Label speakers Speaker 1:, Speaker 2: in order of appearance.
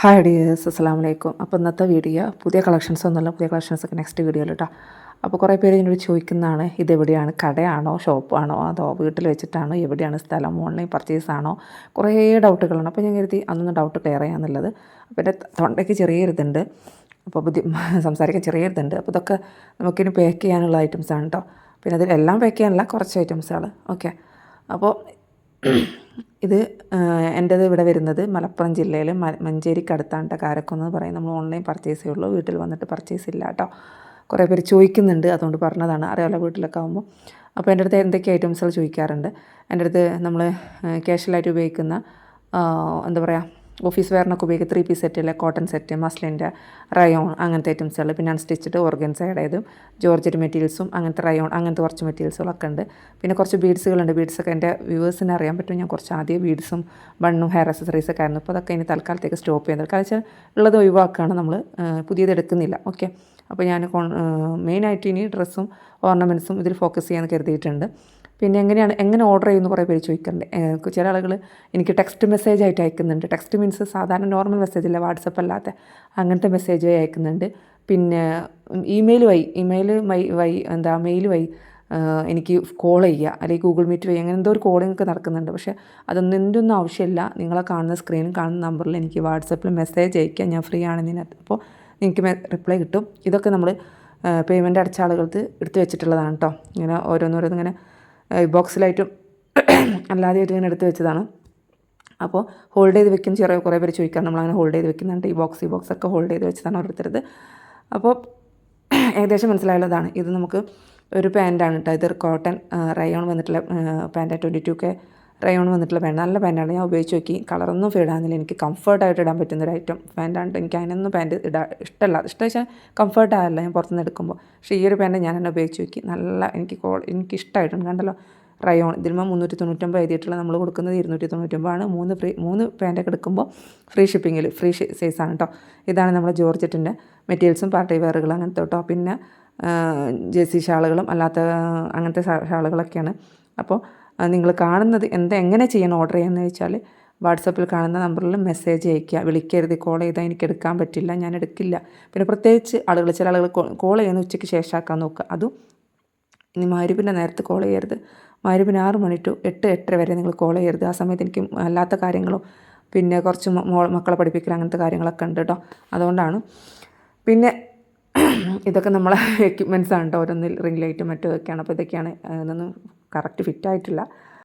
Speaker 1: Hi dears അസ്സാം വലൈക്കും അപ്പോൾ ഇന്നത്തെ വീഡിയോ പുതിയ കളക്ഷൻസ് ഒന്നുമല്ല പുതിയ കളക്ഷൻസ് ഒക്കെ നെക്സ്റ്റ് വീഡിയോയിൽ കേട്ടോ അപ്പോൾ കുറേ പേര് എന്നോട് ചോദിക്കുന്നതാണ് ഇതെവിടെയാണ്? കടയാണോ? ഷോപ്പാണോ? അതോ വീട്ടിൽ വെച്ചിട്ടാണോ? എവിടെയാണ് സ്ഥലം? ഓൺലൈൻ പർച്ചേസ് ആണോ? കുറേ ഡൗട്ടുകളാണ് അപ്പോൾ ഞാൻ കരുതി അന്നൊന്ന് ഡൗട്ട് ക്ലിയർ ചെയ്യാന്നുള്ളത്. അപ്പോൾ എന്റെ തൊണ്ടയ്ക്ക് ചെറിയൊരിതുണ്ട്. അപ്പോൾ ബുദ്ധി സംസാരിക്കാൻ ചെറിയൊരിതുണ്ട്. അപ്പോൾ ഇതൊക്കെ നമുക്കിനി പാക്ക് ചെയ്യാനുള്ള ഐറ്റംസ് ആണ് കേട്ടോ പിന്നെ അതിൽ എല്ലാം പാക്ക് ചെയ്യാനല്ല കുറച്ച് ഐറ്റംസുകൾ ഓക്കെ അപ്പോൾ ഇത് എന്റേത് ഇവിടെ വരുന്നത് മലപ്പുറം ജില്ലയിൽ മഞ്ചേരിക്കടുത്താണ് കാരക്കുന്ന് പറയും. നമ്മൾ ഓൺലൈൻ പർച്ചേസേ ഉള്ളൂ. വീട്ടിൽ വന്നിട്ട് പർച്ചേസ് ഇല്ല കേട്ടോ. കുറേ പേര് ചോദിക്കുന്നുണ്ട്. അതുകൊണ്ട് പറഞ്ഞതാണ്. അറിയാമല്ലോ വീട്ടിലൊക്കെ ആകുമ്പോൾ അപ്പോൾ എന്റെ അടുത്ത് എന്തൊക്കെ ഐറ്റംസുകൾ ചോദിക്കാറുണ്ട്? എന്റെ അടുത്ത് നമ്മൾ ക്യാഷ്വലായിട്ട് ഉപയോഗിക്കുന്ന എന്താ പറയുക ഓഫീസ് വെയറിനൊക്കെ ഉപയോഗിക്കുക. ത്രീ പീസ് സെറ്റിലെ കോട്ടൺ സെറ്റ് മസ്ലിന്റെ റയോൺ അങ്ങനത്തെ ഐറ്റംസുകൾ പിന്നെ അൺസ്റ്റിച്ചഡ് ഓർഗൻസൈഡേതും ജോർജറ്റ് മെറ്റീരിയൽസും അങ്ങനത്തെ റയോൺ അങ്ങനത്തെ കുറച്ച് മെറ്റീരിയൽസുകളൊക്കെ ഉണ്ട്. പിന്നെ കുറച്ച് ബീഡ്സുകളുണ്ട് ബീഡ്സൊക്കെ എന്റെ വ്യൂവേഴ്സിന് അറിയാൻ പറ്റും. ഞാൻ കുറച്ച് ആദ്യം ബീഡ്സും ബണ്ണും ഹെയർ അക്സസറീസൊക്കെ ആയിരുന്നു. അപ്പോൾ അതൊക്കെ ഇനി തൽക്കാലത്തേക്ക് സ്റ്റോപ്പ് ചെയ്യുന്നത് കാരണം വെച്ചാൽ ഉള്ളത് ഒഴിവാക്കുകയാണ് നമ്മൾ പുതിയത് എടുക്കുന്നില്ല. ഓക്കെ അപ്പോൾ ഞാൻ മെയിനായിട്ട് ഇനി ഡ്രസ്സും ഓർണമെന്റ്സും ഇതിൽ ഫോക്കസ് ചെയ്യാമെന്ന് കരുതിയിട്ടുണ്ട്. പിന്നെ എങ്ങനെയാണ് എങ്ങനെ ഓർഡർ ചെയ്യുന്നു കുറേ പേര് ചോദിക്കാറുണ്ട്. ചില ആളുകൾ എനിക്ക് ടെക്സ്റ്റ് മെസ്സേജ് ആയിട്ട് അയക്കുന്നുണ്ട്. ടെക്സ്റ്റ് മീൻസ് സാധാരണ നോർമൽ മെസ്സേജ് അല്ല വാട്സപ്പ് അല്ലാത്ത അങ്ങനത്തെ മെസ്സേജ് വഴി അയക്കുന്നുണ്ട്. പിന്നെ ഇമെയിൽ വഴി ഇമെയിൽ വൈ വൈ എന്താ മെയിൽ വഴി എനിക്ക് കോൾ ചെയ്യുക അല്ലെങ്കിൽ ഗൂഗിൾ മീറ്റ് വഴി അങ്ങനെ എന്തോ ഒരു കോളിംഗ് ഒക്കെ നടക്കുന്നുണ്ട്. പക്ഷേ അതൊന്നും എന്റെ ഒന്നും ആവശ്യമില്ല. നിങ്ങളെ കാണുന്ന സ്ക്രീനും കാണുന്ന നമ്പറിൽ എനിക്ക് വാട്സപ്പിൽ മെസ്സേജ് അയക്കുക ഞാൻ ഫ്രീ ആണെന്നതിനകത്ത് അപ്പോൾ എനിക്ക് റിപ്ലൈ കിട്ടും. ഇതൊക്കെ നമ്മൾ പേയ്മെന്റ് അടച്ച ആളുകൾക്ക് എടുത്തു വെച്ചിട്ടുള്ളതാണ് കേട്ടോ ഇങ്ങനെ ഓരോന്നോരോന്ന് ഇങ്ങനെ ബോക്സിലായിട്ടും അല്ലാതെയായിട്ടും ഇങ്ങനെ എടുത്ത് വെച്ചതാണ്. അപ്പോൾ ഹോൾഡ് ചെയ്ത് വെക്കും ചെറിയ കുറേ പേര് ചോദിക്കാൻ നമ്മളങ്ങനെ ഹോൾഡ് ചെയ്ത് വെക്കുന്നുണ്ട്. ഈ ബോക്സ് ഈ ബോക്സ് ഒക്കെ ഹോൾഡ് ചെയ്ത് വെച്ചതാണ് ഓരോരുത്തരത് അപ്പോൾ ഏകദേശം മനസ്സിലായുള്ളതാണ്. ഇത് നമുക്ക് ഒരു പാന്റാണ് കേട്ടോ ഇത് കോട്ടൺ റയോൺ വന്നിട്ടുള്ള പാന്റാണ് ട്വന്റി ടു കെ റയോൺ വന്നിട്ടുള്ള പാന്റ് നല്ല പാന്റാണ് ഞാൻ ഉപയോഗിച്ച് നോക്കി. കളറൊന്നും ഫീഡ് ആകുന്നില്ല എനിക്ക് കംഫർട്ടായിട്ട് ഇടാൻ പറ്റുന്ന ഒരു ഐറ്റം പാന്റാണ് എനിക്ക് അതിനൊന്നും പാന്റ് ഇടാൻ ഇഷ്ടമല്ല ഇഷ്ടം വെച്ചാൽ കംഫർട്ട് ആയല്ല ഞാൻ പുറത്തുനിന്ന് എടുക്കുമ്പോൾ പക്ഷേ ഈ ഒരു പാന്റ് ഞാൻ തന്നെ ഉപയോഗിച്ച് നോക്കി. നല്ല എനിക്ക് കോ എനിക്ക് ഇഷ്ടമായിട്ടുണ്ട് കണ്ടല്ലോ? റയോൺ ഇതിന്മേൽ മുന്നൂറ്റി തൊണ്ണൂറ്റൊമ്പത് എഴുതിയിട്ടുള്ള നമ്മൾ കൊടുക്കുന്നത് ഇരുന്നൂറ്റി തൊണ്ണൂറ്റൊമ്പതാണ് മൂന്ന് ഫ്രീ മൂന്ന് പാന്റൊക്കെ എടുക്കുമ്പോൾ ഫ്രീ ഷിപ്പിങ്ങിൽ ഫ്രീ സൈസാണ് കേട്ടോ ഇതാണ് നമ്മുടെ ജോർജറ്റിന്റെ മെറ്റീരിയൽസും പാർട്ടി വെയറുകൾ അങ്ങനത്തെ കേട്ടോ പിന്നെ ജേഴ്സി ഷാളുകളും അല്ലാത്ത അങ്ങനത്തെ ഷാളുകളൊക്കെയാണ്. അപ്പോൾ നിങ്ങൾ കാണുന്നത് എന്താ എങ്ങനെ ചെയ്യണം ഓർഡർ ചെയ്യുന്നത് വെച്ചാൽ വാട്സപ്പിൽ കാണുന്ന നമ്പറിൽ മെസ്സേജ് അയയ്ക്കുക. വിളിക്കരുത് കോൾ ചെയ്താൽ എനിക്ക് എടുക്കാൻ പറ്റില്ല ഞാൻ എടുക്കില്ല. പിന്നെ പ്രത്യേകിച്ച് ആളുകൾ ചില ആളുകൾ കോൾ ചെയ്യുന്ന ഉച്ചയ്ക്ക് ശേഷമാക്കാൻ നോക്കുക. അതും ഇനി മാരുപിന്റെ നേരത്തെ കോൾ ചെയ്യരുത്. മാരുപിന് ആറ് മണി ടു എട്ട് എട്ടര വരെ നിങ്ങൾ കോൾ ചെയ്യരുത്. ആ സമയത്ത് എനിക്ക് അല്ലാത്ത കാര്യങ്ങളും പിന്നെ കുറച്ച് മോ മക്കളെ പഠിപ്പിക്കൽ അങ്ങനത്തെ കാര്യങ്ങളൊക്കെ ഉണ്ട് കേട്ടോ അതുകൊണ്ടാണ്. പിന്നെ ഇതൊക്കെ നമ്മളെ എക്യുപ്മെന്റ്സ് ആണ് കേട്ടോ ഓരോന്നിൽ റിംഗ് ലൈറ്റും മറ്റും ഒക്കെയാണ് അപ്പോൾ ഇതൊക്കെയാണ് കറക്റ്റ് ഫിറ്റ് ആയിട്ടില്ല